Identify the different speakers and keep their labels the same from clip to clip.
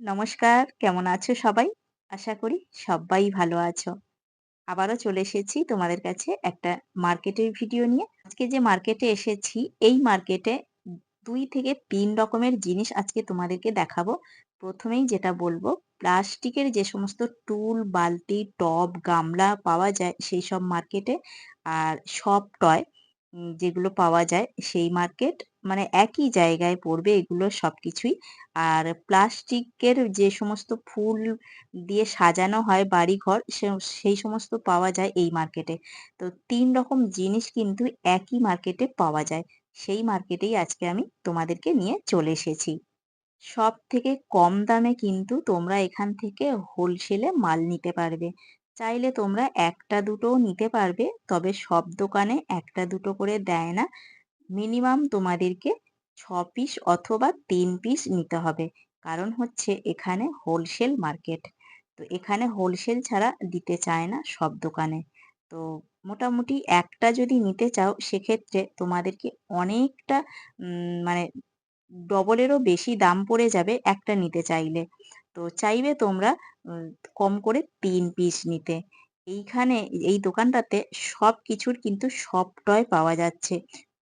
Speaker 1: নমস্কার, কেমন আছো সবাই? আশা করি সব্বাই ভালো আছো। আবারও চলে এসেছি তোমাদের কাছে একটা মার্কেটের ভিডিও নিয়ে। আজকে যে মার্কেটে এসেছি, এই মার্কেটে দুই থেকে তিন রকমের জিনিস আজকে তোমাদেরকে দেখাবো। প্রথমেই যেটা বলব, প্লাস্টিকের যে সমস্ত টুল, বালতি, টব, গামলা পাওয়া যায় সেই সব মার্কেটে আর সব টয় যেগুলো পাওয়া যায় সেই মার্কেট মানে একই জায়গায় পড়বে এগুলো সব কিছুই আর প্লাস্টিকের যে সমস্ত ফুল দিয়ে সাজানো হয় বাড়িঘর সে, সেই সমস্ত পাওয়া যায় এই মার্কেটে। তো তিন রকম জিনিস কিন্তু একই মার্কেটে পাওয়া যায়। সেই মার্কেটেই আজকে আমি তোমাদেরকে নিয়ে চলে এসেছি। সব থেকে কম দামে কিন্তু তোমরা এখান থেকে হোলসেলে মাল নিতে পারবে। চাইলে তোমরা ১ টা ২ টোও নিতে পারবে। তবে সব দোকানে একটা দুটো করে দেয় না। মিনিমাম তোমাদেরকে ছ পিস অথবা তিন পিস নিতে হবে। কারণ হচ্ছে এখানে হোলসেল মার্কেট। তো এখানে হোলসেল ছাড়া দিতে চায় না সব দোকানে। তো মোটামুটি একটা যদি নিতে চাও, সেক্ষেত্রে তোমাদেরকে অনেকটা মানে ডবলেরও বেশি দাম পড়ে যাবে একটা নিতে চাইলে। তো চাইবে তোমরা কম করে তিন পিস নিতে। এইখানে এই দোকানটাতে সব কিছুর কিন্তু সব টয় পাওয়া যাচ্ছে।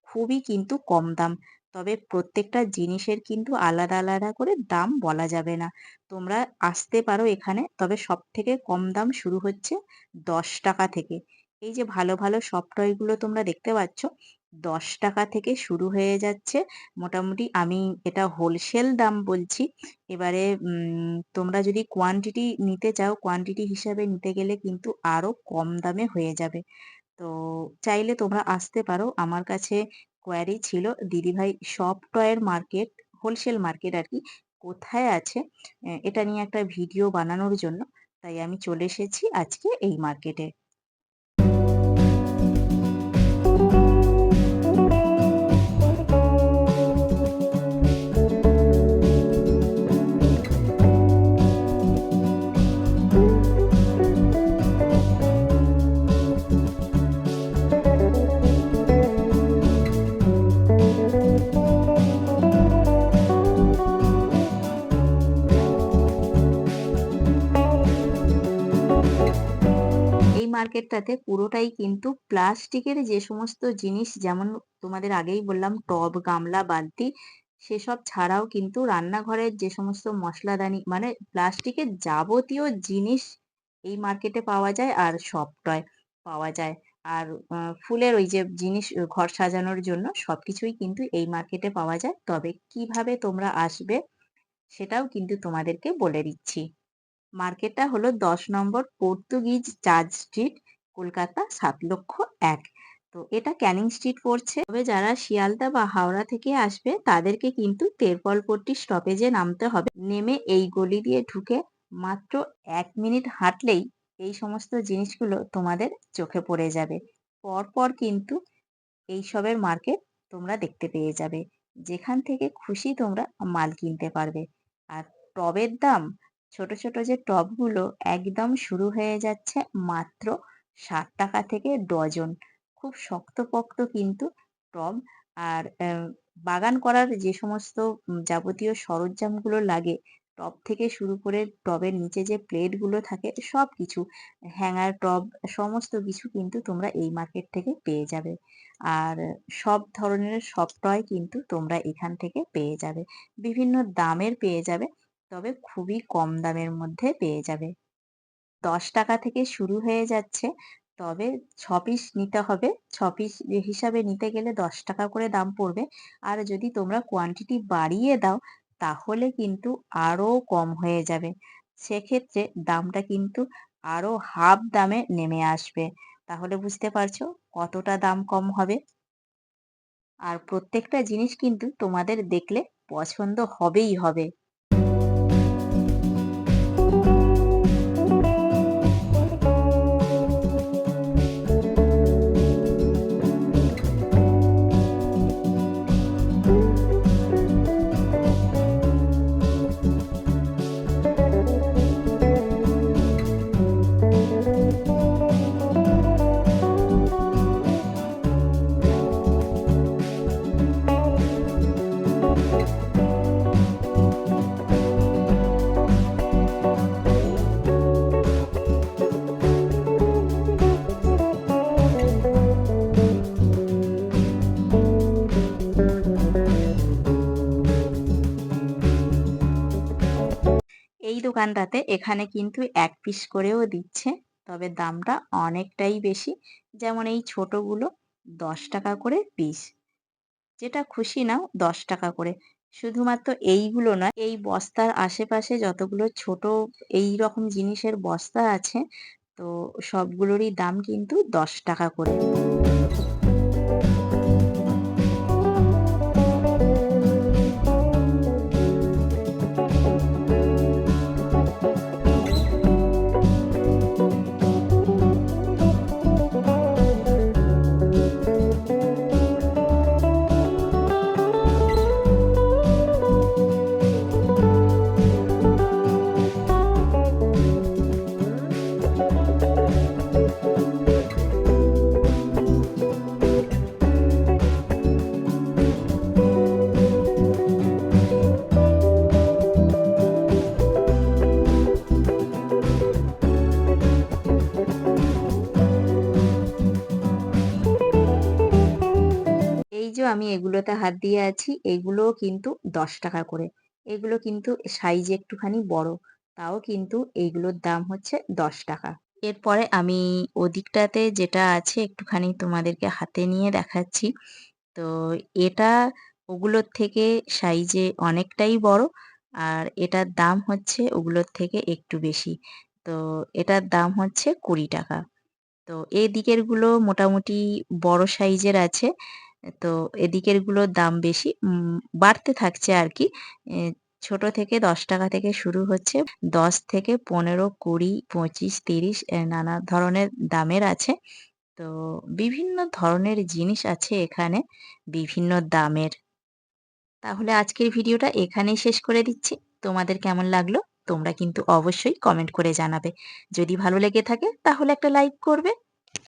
Speaker 1: খুবই কিন্তু কম দাম। তবে প্রত্যেকটা জিনিসের কিন্তু আলাদা, আলাদা করে দাম বলা যাবে না। তোমরা আসতে পারো এখানে। তবে সব থেকে কম দাম শুরু হচ্ছে ৳১০ থেকে। এই যে ভালো, ভালো সফট টয়গুলো তোমরা দেখতে পাচ্ছ, ৳১০ থেকে শুরু হয়ে যাচ্ছে। মোটামুটি আমি এটা হোলসেল দাম বলছি। এবারে তোমরা যদি কোয়ান্টিটি নিতে চাও, কোয়ান্টিটি হিসাবে নিতে গেলে কিন্তু আরও কম দামে হয়ে যাবে। তো চাইলে তোমরা আসতে পারো। আমার কাছে কোয়ারি ছিল দিদিভাই সফট টয়ের মার্কেট, হোলসেল মার্কেট আর কি কোথায় আছে এটা নিয়ে একটা ভিডিও বানানোর জন্য। তাই আমি চলে এসেছি আজকে এই মার্কেটে। মার্কেটটাতে পুরোটাই কিন্তু প্লাস্টিকের যে সমস্ত জিনিস যেমন তোমাদের আগেই বললাম টব, গামলা, বালতি সেসব ছাড়াও কিন্তু রান্নাঘরের যে সমস্ত মশলাদানি মানে প্লাস্টিকের যাবতীয় জিনিস এই মার্কেটে পাওয়া যায় আর সফট টয় পাওয়া যায়। আর ফুলের ওই যে জিনিস ঘর সাজানোর জন্য সবকিছুই কিন্তু এই মার্কেটে পাওয়া যায়। তবে কীভাবে তোমরা আসবে সেটাও কিন্তু তোমাদেরকে বলে দিচ্ছি। মার্কেটটা হলো ১০ number Portuguese church street, Kolkata সাত লক্ষ এক তো এটা ক্যানিং স্ট্রিট পড়ছে। তবে যারা শিয়ালদা বা হাওড়া থেকে আসবে তাদেরকে কিন্তু তেরপলপট্টি স্টপেজে নামতে হবে। নেমে এই গলি দিয়ে ঢুকে মাত্র এক মিনিট হাঁটলেই এই সমস্ত জিনিসগুলো তোমাদের চোখে পড়ে যাবে। পরপর কিন্তু এইসবের মার্কেট তোমরা দেখতে পেয়ে যাবে। যেখান থেকে খুশি তোমরা মাল কিনতে পারবে। আর টবের দাম ছোট, ছোট যে টবগুলো একদম শুরু হয়ে যাচ্ছে মাত্র ৳৬০ থেকে ডজন। খুব শক্তপোক্ত কিন্তু টব। আর বাগান করার যে সমস্ত যাবতীয় সরঞ্জামগুলো লাগে, টব থেকে শুরু করে টবের নিচে যে প্লেটগুলো থাকে সব কিছু হ্যাঙ্গার টব সমস্ত কিছু কিন্তু তোমরা এই মার্কেট থেকে পেয়ে যাবে। আর সব ধরনের সব টয় কিন্তু তোমরা এখান থেকে পেয়ে যাবে। বিভিন্ন দামের পেয়ে যাবে। তবে খুবই কম দামের মধ্যে পেয়ে যাবে। ৳১০ থেকে শুরু হয়ে যাচ্ছে। তবে ছ পিস নিতে হবে। ছ পিস হিসাবে নিতে গেলে ৳১০ করে দাম পড়বে। আর যদি তোমরা কোয়ান্টিটি বাড়িয়ে দাও, তাহলে কিন্তু আরও কম হয়ে যাবে। সেক্ষেত্রে দামটা কিন্তু আরও হাফ দামে নেমে আসবে। তাহলে বুঝতে পারছ কতটা দাম কম হবে? আর প্রত্যেকটা জিনিস কিন্তু তোমাদের দেখলে পছন্দ হবেই হবে। দোকানটাতে এখানে কিন্তু এক পিস করেও দিচ্ছে। তবে দামটা অনেকটাই বেশি। যেমন এই ছোটগুলো দশ টাকা করে পিস। যেটা খুশি নাও, দশ টাকা করে। শুধুমাত্র এইগুলো নয়, এই বস্তার আশেপাশে যতগুলো ছোট এই রকম জিনিসের বস্তা আছে, তো সবগুলোরই দাম কিন্তু দশ টাকা করে। এগুলোতে হাত দিয়ে আছি, এগুলোও কিন্তু দশ টাকা করে। এগুলো কিন্তু সাইজ একটুখানি বড়, তাও কিন্তু এইগুলোর দাম হচ্ছে দশ টাকা। এরপরে আমি ওদিকটাতে যেটা আছে একটুখানি তোমাদেরকে হাতে নিয়ে দেখাচ্ছি। তো এটা ওগুলোর থেকে সাইজে অনেকটাই বড়, আর এটার দাম হচ্ছে ওগুলোর থেকে একটু বেশি। তো এটার দাম হচ্ছে কুড়ি টাকা। তো এই দিকেরগুলো মোটামুটি বড় সাইজের আছে। তো এদিকেরগুলোর দাম বেশি। বাড়তে থাকছে আর কি ছোট থেকে দশ টাকা থেকে শুরু হচ্ছে। দশ থেকে পনেরো, কুড়ি, পঁচিশ, তিরিশ নানা ধরনের দামের আছে। তো বিভিন্ন ধরনের জিনিস আছে এখানে, বিভিন্ন দামের। তাহলে আজকের ভিডিওটা এখানেই শেষ করে দিচ্ছি। তোমাদের কেমন লাগল? তোমরা কিন্তু অবশ্যই কমেন্ট করে জানাবে। যদি ভালো লেগে থাকে, তাহলে একটা লাইক করবে।